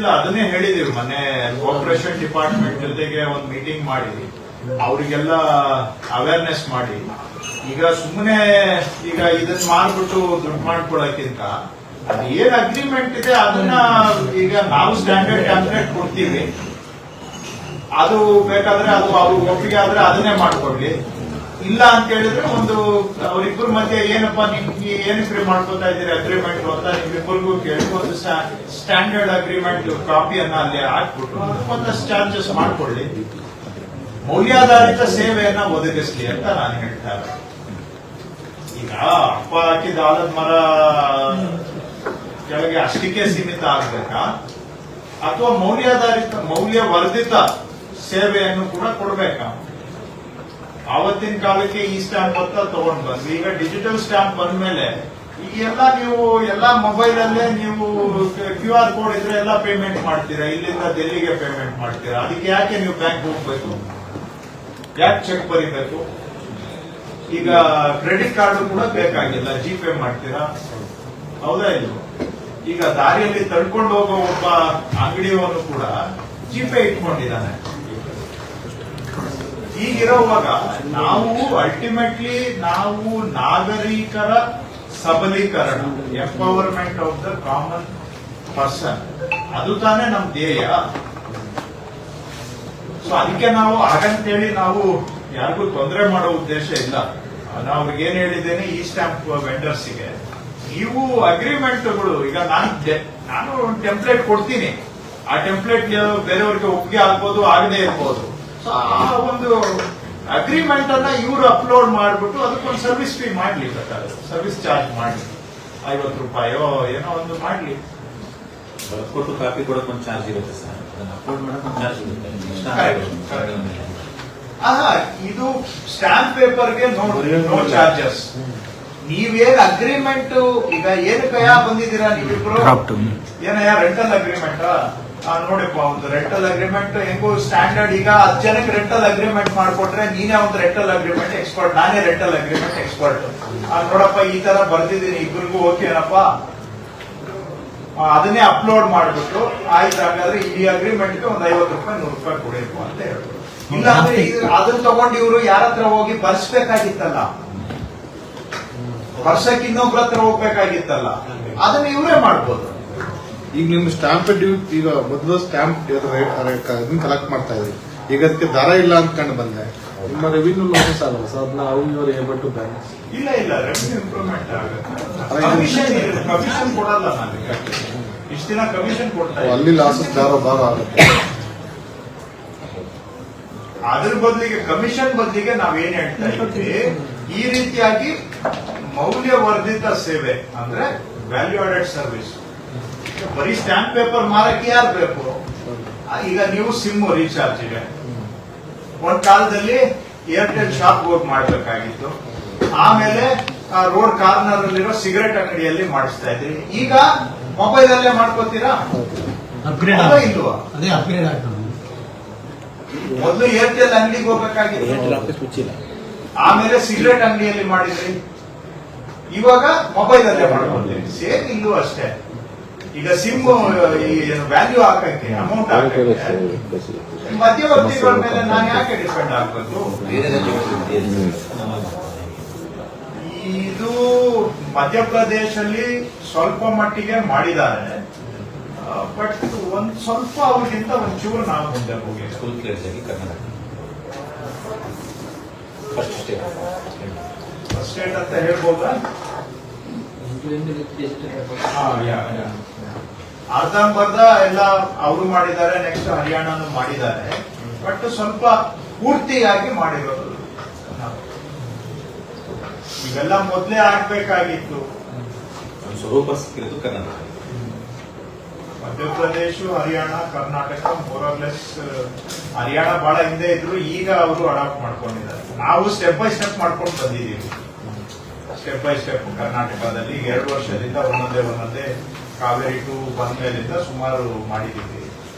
ಇಲ್ಲ ಅದನ್ನೇ ಹೇಳಿದೀವಿ. ಮೊನ್ನೆ ಕೋಆಪರೇಷನ್ ಡಿಪಾರ್ಟ್ಮೆಂಟ್ ಜೊತೆಗೆ ಒಂದು ಮೀಟಿಂಗ್ ಮಾಡಿ ಅವರಿಗೆಲ್ಲ ಅವೇರ್ನೆಸ್ ಮಾಡಿ. ಈಗ ಸುಮ್ಮನೆ ಈಗ ಇದನ್ನ ಮಾರ್ಬಿಟ್ಟು ದುಡ್ಡು ಮಾಡ್ಕೊಳಕ್ಕಿಂತ ಅದು ಏನ್ ಅಗ್ರಿಮೆಂಟ್ ಇದೆ, ಅದನ್ನ ಈಗ ನಾವು ಸ್ಟ್ಯಾಂಡರ್ಡ್ ಟ್ಯಾಬ್ಲೆಟ್ ಕೊಡ್ತೀವಿ. ಅದು ಬೇಕಾದ್ರೆ ಅದು ಅವ್ರಿಗೆ ಒಪ್ಪಿಗೆ ಆದ್ರೆ ಅದನ್ನೇ ಮಾಡ್ಕೊಡ್ಲಿ ಇಲ್ಲ ಅಂತ ಹೇಳಿದ್ರೆ ಒಂದು ಅವರಿಬ್ಬರ ಮಧ್ಯೆ ಏನಪ್ಪಾ ನಿಮ್ಗೆ ಏನಿಬ್ರಿ ಮಾಡ್ಕೊತಾ ಇದ್ದೀರಿ ಅಗ್ರಿಮೆಂಟ್ ಅಂತ ನಿಮ್ಮಿಬ್ಬರಿಗೂ ಕೇಳಿ ಸ್ಟ್ಯಾಂಡರ್ಡ್ ಅಗ್ರಿಮೆಂಟ್ ಕಾಪಿಯನ್ನ ಅಲ್ಲಿ ಹಾಕ್ಬಿಟ್ಟು ಒಂದಷ್ಟು ಚಾರ್ಜಸ್ ಮಾಡ್ಕೊಳ್ಳಿ. ಮೌಲ್ಯಾಧಾರಿತ ಸೇವೆಯನ್ನ ಒದಗಿಸ್ಲಿ ಅಂತ ನಾನು ಹೇಳ್ತಾ. ಈಗ ಅಪ್ಪ ಹಾಕಿದ ಆಲದ ಮರ ಕೆಳಗೆ ಅಷ್ಟಕ್ಕೆ ಸೀಮಿತ ಆಗ್ಬೇಕಾ? ಅಥವಾ ಮೌಲ್ಯಾಧಾರಿತ, ಮೌಲ್ಯವರ್ಧಿತ ಸೇವೆಯನ್ನು ಕೂಡ ಕೊಡ್ಬೇಕಾ? ಆವತ್ತಿನ ಕಾಲಕ್ಕೆ ಈ ಸ್ಟ್ಯಾಂಪ್ ಅಂತ ತಗೊಂಡ್ ಬಂದ್ವಿ. ಈಗ ಡಿಜಿಟಲ್ ಸ್ಟ್ಯಾಂಪ್ ಬಂದ್ಮೇಲೆ ಈಗ ಎಲ್ಲ ನೀವು ಎಲ್ಲ ಮೊಬೈಲ್ ಅಲ್ಲೇ ನೀವು ಕ್ಯೂ ಆರ್ ಕೋಡ್ ಇದ್ರೆ ಎಲ್ಲ ಪೇಮೆಂಟ್ ಮಾಡ್ತೀರಾ? ಇಲ್ಲಿಂದ ಡೆಲ್ಲಿಗೆ ಪೇಮೆಂಟ್ ಮಾಡ್ತೀರಾ? ಅದಕ್ಕೆ ಯಾಕೆ ನೀವು ಬ್ಯಾಂಕ್ ಹೋಗ್ಬೇಕು? ಯಾಕೆ ಚೆಕ್ ಬರೀಬೇಕು? ಈಗ ಕ್ರೆಡಿಟ್ ಕಾರ್ಡ್ ಕೂಡ ಬೇಕಾಗಿಲ್ಲ. ಜಿ ಪೇ ಮಾಡ್ತೀರಾ? ಹೌದಾ ಇಲ್ಲ ಈಗ ದಾರಿಯಲ್ಲಿ ತಡ್ಕೊಂಡು ಹೋಗೋ ಒಬ್ಬ ಅಂಗಡಿಯವನು ಕೂಡ ಜಿ ಪೇ ಇಟ್ಕೊಂಡಿದ್ದಾನೆ. ಹೀಗಿರುವಾಗ ನಾವು ಅಲ್ಟಿಮೇಟ್ಲಿ ನಾವು ನಾಗರಿಕರ ಸಬಲೀಕರಣ empowerment of the common person ಅದು ತಾನೇ ನಮ್ ಧ್ಯೇಯ. ಸೊ ಅದಕ್ಕೆ ನಾವು ಹಾಗಂತೇಳಿ ನಾವು ಯಾರಿಗೂ ತೊಂದರೆ ಮಾಡೋ ಉದ್ದೇಶ ಇಲ್ಲ. ನಾವು ಏನ್ ಹೇಳಿದ್ದೇನೆ, ಈ ಸ್ಟ್ಯಾಂಪ್ ವೆಂಡರ್ಸ್ಗೆ ನೀವು ಅಗ್ರಿಮೆಂಟ್ಗಳು ಈಗ ನಾನು ನಾನು ಟೆಂಪ್ಲೇಟ್ ಕೊಡ್ತೀನಿ. ಆ ಟೆಂಪ್ಲೇಟ್ ಬೇರೆಯವ್ರಿಗೆ ಒಪ್ಪಿಗೆ ಆಗ್ಬೋದು, ಆಗದೆ ಇರ್ಬೋದು. ಸೊ ಆ ಒಂದು ಅಗ್ರಿಮೆಂಟ್ ಅನ್ನ ಇವರು ಅಪ್ಲೋಡ್ ಮಾಡ್ಬಿಟ್ಟು ಅದಕ್ಕೊಂದು ಸರ್ವಿಸ್ ಫೀ ಮಾಡ್ಲಿ ಬೇಕಾದ್ರೆ ಸರ್ವಿಸ್ ಚಾರ್ಜ್ ಮಾಡಿ ಐವತ್ತು ರೂಪಾಯೋ ಏನೋ ಒಂದು ಮಾಡ್ಲಿ. ಕೊಟ್ಟು ಕಾಪಿ ಕೊಡಕ್ ಒಂದು ಚಾರ್ಜ್ ಇರುತ್ತೆ ಸರ್. ಅದನ್ನ ಅಪ್ಲೋಡ್ ಮಾಡಕ್ ಒಂದು ಚಾರ್ಜ್ ಇರುತ್ತೆ. ಇದು ಸ್ಟಾಂಪ್ ಪೇಪರ್ಗೆ ನೋ ನೋ ಚಾರ್ಜಸ್ ನೀವೇನ್ ಅಗ್ರಿಮೆಂಟ್ ಈಗ ಏನಕ್ಕಯ್ಯ ಬಂದಿದ್ದೀರಾ ನೀವಿಬ್ರು? ಏನಯ್ಯ ರೆಂಟಲ್ ಅಗ್ರಿಮೆಂಟ್ ನೋಡಿಪ್ಪ ಒಂದು ರೆಂಟಲ್ ಅಗ್ರಿಮೆಂಟ್ ಹೆಂಗು ಸ್ಟ್ಯಾಂಡರ್ಡ್ ಈಗ ಹತ್ತು ಜನಕ್ಕೆ ರೆಂಟಲ್ ಅಗ್ರಿಮೆಂಟ್ ಮಾಡಿಕೊಟ್ರೆ ನೀನೇ ಒಂದು ರೆಂಟಲ್ ಅಗ್ರಿಮೆಂಟ್ ಎಕ್ಸ್ಪರ್ಟ್ ನಾನೇ ರೆಂಟಲ್ ಅಗ್ರಿಮೆಂಟ್ ಎಕ್ಸ್ಪರ್ಟ್ ನೋಡಪ್ಪ ಈ ತರ ಬರ್ತಿದ್ದೀನಿ ಇಬ್ಬರಿಗೂ ಓಕೆನಪ್ಪ ಅದನ್ನೇ ಅಪ್ಲೋಡ್ ಮಾಡ್ಬಿಟ್ಟು ಆಯ್ತು ಹಾಗಾದ್ರೆ ಈ ಅಗ್ರಿಮೆಂಟ್ಗೆ ಒಂದು ಐವತ್ತು ರೂಪಾಯಿ ನೂರು ರೂಪಾಯಿ ಕೊಡಬೇಕು ಅಂತ ಹೇಳ್ಬೋದು ಇಲ್ಲ ಅಂದ್ರೆ ಅದನ್ನ ತಗೊಂಡು ಇವರು ಯಾರ ಹತ್ರ ಹೋಗಿ ಬರ್ಸ್ಬೇಕಾಗಿತ್ತಲ್ಲ? ವರ್ಷಕ್ಕೆ ಇನ್ನೊಬ್ರ ಹತ್ರ ಹೋಗ್ಬೇಕಾಗಿತ್ತಲ್ಲ? ಅದನ್ನ ಇವರೇ ಮಾಡ್ಬೋದು. ಈಗ ನಿಮ್ ಸ್ಟಾಂಪ್ ಡ್ಯೂಟಿ ಈಗ ಮೊದಲು ಸ್ಟಾಂಪ್ ಕಲೆಕ್ಟ್ ಮಾಡ್ತಾ ಇದ್ರಿ. ಈಗ ಅದಕ್ಕೆ ದರ ಇಲ್ಲ ಅಂದ್ಕೊಂಡು ಬಂದೆ ನಿಮ್ಮ ರೆವಿನ್ಯೂ ಲೋಸಸ್ ಆಗಲ್ಲ ಸರ್ ಅದನ್ನ ಅವು ಇವರು ಏಬಲ್ ಟು ಬ್ಯಾಲೆನ್ಸ್ ಇಲ್ಲ ಇಲ್ಲ ರೆವೆನ್ಯೂ ಇಂಪ್ರೂವ್ಮೆಂಟ್ ಆಗುತ್ತೆ. ಕಮಿಷನ್ ಕೊಡಲ್ಲ ಇಷ್ಟು ದಿನ ಕಮಿಷನ್ ಕೊಡ್ತಾ ಅಲ್ಲಿ ಲಾಸಸ್ ದಾರ ಭಾರ ಆಗುತ್ತೆ. ಅದ್ರ ಬದಲಿಗೆ ಕಮಿಷನ್ ಬದಲಿಗೆ ನಾವೇನ್ ಹೇಳ್ತಾ ಇದ್ದೀವಿ? ಈ ರೀತಿಯಾಗಿ ಮೌಲ್ಯವರ್ಧಿತ ಸೇವೆ ಅಂದ್ರೆ ವ್ಯಾಲ್ಯೂ ಆಡೆಡ್ ಸರ್ವಿಸ್ ಬರೀ ಸ್ಟ್ಯಾಂಪ್ ಪೇಪರ್ ಮಾರಕ್ಕೆ ಯಾರು ಬೇಕು? ಈಗ ನೀವು ಸಿಮ್ ರೀಚಾರ್ಜ್ ಇದೆ ಒಂದ್ ಕಾಲದಲ್ಲಿ ಏರ್ಟೆಲ್ ಶಾಪ್ ಹೋಗಿ ಮಾಡಬೇಕಾಗಿತ್ತು. ಆಮೇಲೆ ರೋಡ್ ಕಾರ್ನರ್ ಅಲ್ಲಿರೋ ಸಿಗರೆಟ್ ಅಂಗಡಿಯಲ್ಲಿ ಮಾಡಿಸ್ತಾ ಇದ್ರಿ. ಈಗ ಮೊಬೈಲ್ ಅಲ್ಲೇ ಮಾಡ್ಕೋತೀರಾ? ಅಪ್ಗ್ರೇಡ್ ಹೌದಾ ಇಲ್ವಾ? ಅದೇ ಅಪ್ಗ್ರೇಡ್ ಆಗ್ತದೆ. ಮೊದಲು ಏರ್ಟೆಲ್ ಅಂಗಡಿಗೆ ಹೋಗ್ಬೇಕಾಗಿತ್ತು. ಆಮೇಲೆ ಸಿಗರೆಟ್ ಅಂಗಡಿಯಲ್ಲಿ ಮಾಡಿದ್ರಿ. ಇವಾಗ ಮೊಬೈಲ್ ಅಲ್ಲೇ ಮಾಡ್ಕೊತೀರಿ. ಸೇಮ್ ಇಲ್ಲೂ ಅಷ್ಟೇ. ಈಗ ಸಿಮ್ ವ್ಯಾಲ್ಯೂ ಹಾಕಕ್ಕೆ ಅಮೌಂಟ್ ಹಾಕಕ್ಕೆ ಮಧ್ಯವರ್ತಿಗಳ ಮೇಲೆ ನಾನು ಯಾಕೆ ಡಿಪೆಂಡ್ ಆಗ್ಬೇಕು? ಇದು ಮಧ್ಯಪ್ರದೇಶಲ್ಲಿ ಸ್ವಲ್ಪ ಮಟ್ಟಿಗೆ ಮಾಡಿದ್ದಾರೆ. ಬಟ್ ಒಂದ್ ಸ್ವಲ್ಪ ಅವ್ರಿಗಿಂತ ಒಂಚೂರು ನಾವು ಮುಂದೆ ಹೋಗಿ. ಸ್ಕೂಲ್ ಪ್ಲೇಸ್ ಆಗಿ ಕನ್ನಡ ಫಸ್ಟ್ ಸ್ಟೇಟ್ ಸ್ಟೇಟ್ ಅಂತ ಹೇಳ್ಬೋದಾ. ಅರ್ಧಂಬರ್ಧ ಎಲ್ಲ ಅವರು ಮಾಡಿದ್ದಾರೆ ನೆಕ್ಸ್ಟ್ ಹರಿಯಾಣನು ಮಾಡಿದ್ದಾರೆ. ಬಟ್ ಸ್ವಲ್ಪ ಪೂರ್ತಿಯಾಗಿ ಮಾಡಿರೋದು. ಇವೆಲ್ಲ ಮೊದಲೇ ಆಗ್ಬೇಕಾಗಿತ್ತು. ಒಂದು ಸ್ವರೂಪ ಸಿಕ್ಕಿರೋದು ಕರ್ನಾಟಕ ಮಧ್ಯಪ್ರದೇಶ ಹರಿಯಾಣ ಕರ್ನಾಟಕ ಮೋರಲೆಸ್ ಹರಿಯಾಣ ಬಹಳ ಹಿಂದೆ ಇದ್ರು ಈಗ ಅವರು ಅಡಾಪ್ಟ್ ಮಾಡ್ಕೊಂಡಿದ್ದಾರೆ. ನಾವು ಸ್ಟೆಪ್ ಬೈ ಸ್ಟೆಪ್ ಮಾಡ್ಕೊಂಡು ಬಂದಿದ್ದೀವಿ. ಸ್ಟೆಪ್ ಬೈ ಸ್ಟೆಪ್ ಕರ್ನಾಟಕದಲ್ಲಿ ಎರಡು ವರ್ಷದಿಂದ ಒಂದೊಂದೇ ಒಂದೊಂದೇ ಕಾವೇರಿ ಟು ಬಂದ ಮೇಲಿಂದ ಸುಮಾರು ಮಾಡಿದ್ದೀವಿ.